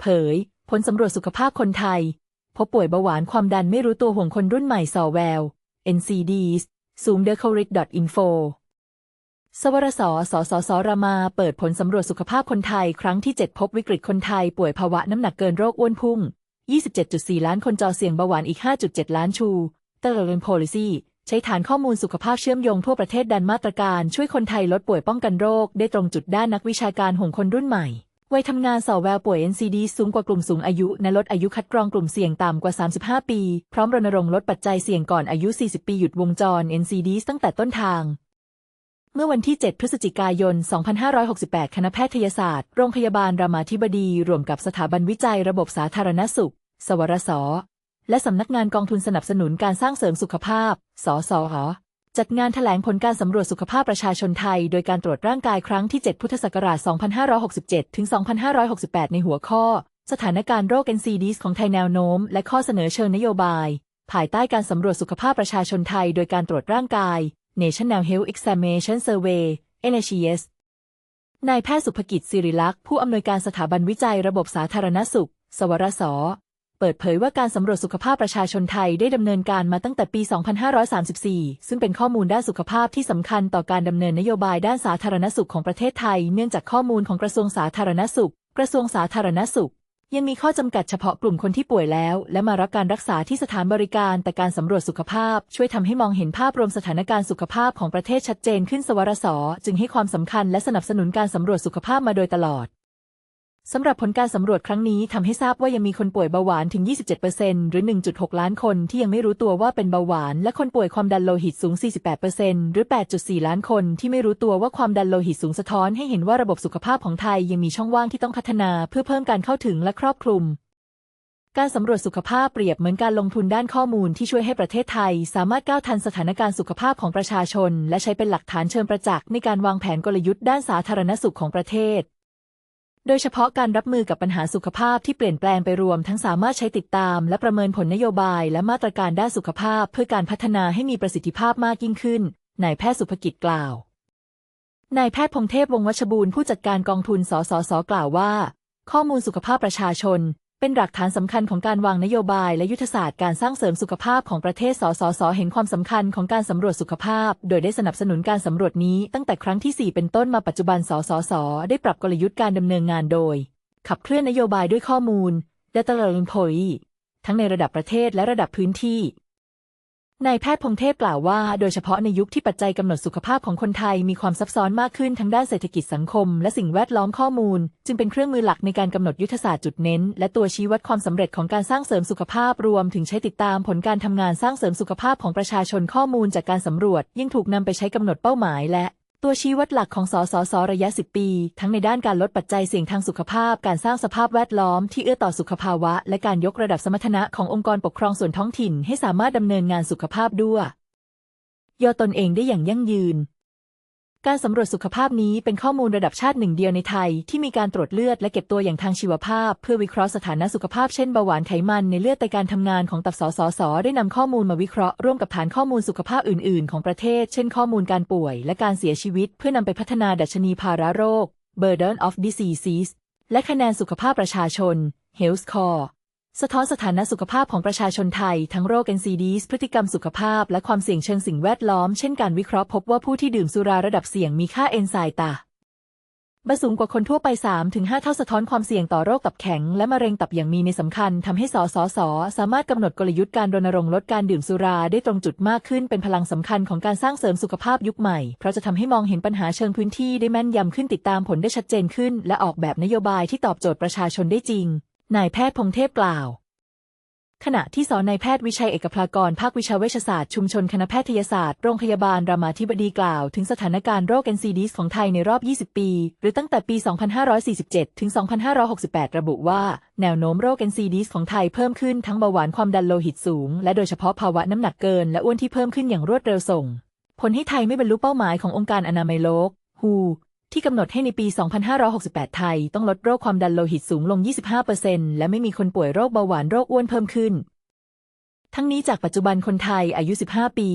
เผย ผลสำรวจสุขภาพคนไทย พบป่วยเบาหวานความดันไม่รู้ตัวห่วงคนรุ่นใหม่สอแวว NCDs ซูมเดอร์คริก info สวรสสสสรามา เปิดผลสำรวจสุขภาพคนไทย ครั้งที่ 7 พบวิกฤตคนไทย ป่วยภาวะน้ำหนักเกินโรคอ้วนพุ่ง 27.4 ล้านคนจอเสี่ยงเบาหวานอีก 5.7 ล้านชูตอร์เรนโพลิซีใช้ฐานข้อมูลสุขภาพเชื่อมโยงทั่วประเทศดันมาตรการ ช่วยคนไทยลดป่วยป้องกันโรค ได้ตรงจุดด้านนักวิชาการห่วงคนรุ่นใหม่ วัยทำงานสอแววป่วย NCD สูงกว่ากลุ่มสูงอายุและลดอายุคัดกรองกลุ่มเสี่ยงต่ำกว่า 35 ปี พร้อมรณรงค์ลดปัจจัยเสี่ยงก่อนอายุ 40 ปีหยุดวงจร NCD ตั้งแต่ต้นทาง เมื่อวันที่ 7 พฤศจิกายน 2568 คณะแพทยศาสตร์ โรงพยาบาลรามาธิบดีร่วมกับสถาบันวิจัยระบบสาธารณสุข สวรสและสำนักงานกองทุนสนับสนุนการสร้างเสริมสุขภาพ สสห จัดงานแถลงผลการสำรวจสุขภาพประชาชนไทย โดยการตรวจร่างกายครั้งที่ 7 พุทธศักราช 2567 ถึง 2568 ในหัวข้อ สถานการณ์โรค NCDs ของไทยแนวโน้ม และข้อเสนอเชิงนโยบาย ภายใต้การสำรวจสุขภาพประชาชนไทย โดยการตรวจร่างกาย National Health Examination Survey NHES นายแพทย์สุภกิจสิริลักษ์ผู้อำนวยการสถาบันวิจัยระบบสาธารณสุข สวรส เปิดเผยว่าการสำรวจสุขภาพประชาชนไทยได้ดำเนินการมาตั้งแต่ปี 2534 ซึ่งเป็นข้อมูลด้านสุขภาพที่สำคัญต่อการดำเนินนโยบายด้านสาธารณสุขของประเทศไทย เนื่องจากข้อมูลของกระทรวงสาธารณสุข กระทรวงสาธารณสุข ยังมีข้อจำกัดเฉพาะกลุ่มคนที่ป่วยแล้ว และมารับการรักษาที่สถานบริการ แต่การสำรวจสุขภาพ ช่วยทำให้มองเห็นภาพรวมสถานการณ์สุขภาพของประเทศชัดเจนขึ้นสวรสจึงให้ความสำคัญและสนับสนุนการสำรวจสุขภาพมาโดยตลอด สำหรับผลการสำรวจครั้งนี้ทำให้ทราบว่ายังมีคนป่วยเบาหวานถึง 27%หรือ 1.6 ล้านคนที่ยังไม่รู้ตัวว่าเป็นเบาหวาน และคนป่วยความดันโลหิตสูง 48%หรือ 8.4 ล้านคนที่ไม่รู้ตัวว่าความดันโลหิตสูงสะท้อนให้เห็นว่าระบบสุขภาพของไทยยังมีช่องว่างที่ต้องพัฒนาเพื่อเพิ่มการเข้าถึงและครอบคลุม การสำรวจสุขภาพเปรียบเหมือนการลงทุนด้านข้อมูลที่ช่วยให้ประเทศไทย สามารถก้าวทันสถานการณ์สุขภาพของประชาชน และใช้เป็นหลักฐานเชิงประจักษ์ในการวางแผนกลยุทธ์ด้านสาธารณสุขของประเทศ โดยเฉพาะการรับมือกับปัญหาสุขภาพที่เปลี่ยนแปลงไปรวมทั้งสามารถใช้ติดตาม และประเมินผลนโยบาย และมาตรการด้านสุขภาพ เพื่อการพัฒนาให้มีประสิทธิภาพมากยิ่งขึ้น นายแพทย์สุภกิจกล่าว นายแพทย์พงเทพวงวัชบูรณ์ผู้จัดการกองทุนสสสกล่าวว่า ข้อมูลสุขภาพประชาชน เป็นหลักฐานสำคัญของการวางนโยบายและยุทธศาสตร์การสร้างเสริมสุขภาพของประเทศ สสส เห็นความสำคัญของการสำรวจสุขภาพ โดยได้สนับสนุนการสำรวจนี้ตั้งแต่ครั้งที่ 4 เป็นต้นมาปัจจุบัน สสส ได้ปรับกลยุทธ์การดำเนินงานโดย ขับเคลื่อนนโยบายด้วยข้อมูล Data l e a r n i n g p o l i ทั้งในระดับประเทศและระดับพื้นที่ นายแพทย์พงเทพกล่าวว่า โดยเฉพาะในยุคที่ปัจจัยกำหนดสุขภาพของคนไทยมีความซับซ้อนมากขึ้นทั้งด้านเศรษฐกิจสังคม และสิ่งแวดล้อมข้อมูล จึงเป็นเครื่องมือหลักในการกำหนดยุทธศาสตร์จุดเน้น และตัวชี้วัดความสำเร็จของการสร้างเสริมสุขภาพรวม ถึงใช้ติดตามผลการทำงานสร้างเสริมสุขภาพของประชาชนข้อมูลจากการสำรวจยังถูกนำไปใช้กำหนดเป้าหมาย และ ตัวชี้วัดหลักของสสสระยะ 10 ปี ทั้งในด้านการลดปัจจัยเสี่ยงทางสุขภาพ การสร้างสภาพแวดล้อมที่เอื้อต่อสุขภาวะ และการยกระดับสมรรถนะขององค์กรปกครองส่วนท้องถิ่น ให้สามารถดำเนินงานสุขภาพด้วยยอตนเองได้อย่างยั่งยืน การสำรวจสุขภาพนี้เป็นข้อมูลระดับชาติหนึ่งเดียวในไทย ที่มีการตรวจเลือดและเก็บตัวอย่างทางชีวภาพ เพื่อวิเคราะห์สถานะสุขภาพเช่นเบาหวานไขมันในเลือดแต่การทำงานของตับสสสได้นำข้อมูลมาวิเคราะห์ร่วมกับฐานข้อมูลสุขภาพอื่น ๆ ของประเทศ เช่นข้อมูลการป่วย และการเสียชีวิต เพื่อนำไปพัฒนาดัชนีภาระโรค Burden of Diseases และคะแนนสุขภาพประชาชน Health Score สะท้อนสถานะสุขภาพของประชาชนไทย ทั้งโรค NCDs พฤติกรรมสุขภาพ และความเสี่ยงเชิงสิ่งแวดล้อม เช่นการวิเคราะห์พบว่าผู้ที่ดื่มสุราระดับเสี่ยงมีค่าเอนไซม์ตาบสูงกว่าคนทั่วไป 3-5 เท่าสะท้อนความเสี่ยงต่อโรคตับแข็ง และมะเร็งตับอย่างมีในสำคัญทำให้สสส สามารถกำหนดกลยุทธ์การรณรงค์ลดการดื่มสุราได้ตรงจุดมากขึ้น เป็นพลังสำคัญของการสร้างเสริมสุขภาพยุคใหม่ เพราะจะทำให้มองเห็นปัญหาเชิงพื้นที่ได้แม่นยำขึ้นติดตามผลได้ชัดเจนขึ้น และออกแบบนโยบายที่ตอบโจทย์ประชาชนได้จริง นายแพทย์พงเทพกล่าว ขณะที่สอนนายแพทย์วิชัยเอกพลากรภาควิชาเวชศาสตร์ชุมชนคณะแพทยศาสตร์โรงพยาบาลรามาธิบดีกล่าว ถึงสถานการณ์โรค NCDs ของไทยในรอบ 20 ปี หรือตั้งแต่ปี 2547 ถึง 2568 ระบุว่า แนวโน้มโรค NCDs ของไทยเพิ่มขึ้นทั้งเบาหวานความดันโลหิตสูง และโดยเฉพาะภาวะน้ำหนักเกิน และอ้วนที่เพิ่มขึ้นอย่างรวดเร็วส่งผลให้ไทยไม่บรรลุเป้าหมายขององค์การอนามัยโลก WHO ที่กำหนดให้ในปี 2568 ไทย ต้องลดโรคความดันโลหิตสูงลง 25%และไม่มีคนป่วยโรคเบาหวานโรคอ้วนเพิ่มขึ้น ทั้งนี้จากปัจจุบันคนไทยอายุ 15 ปี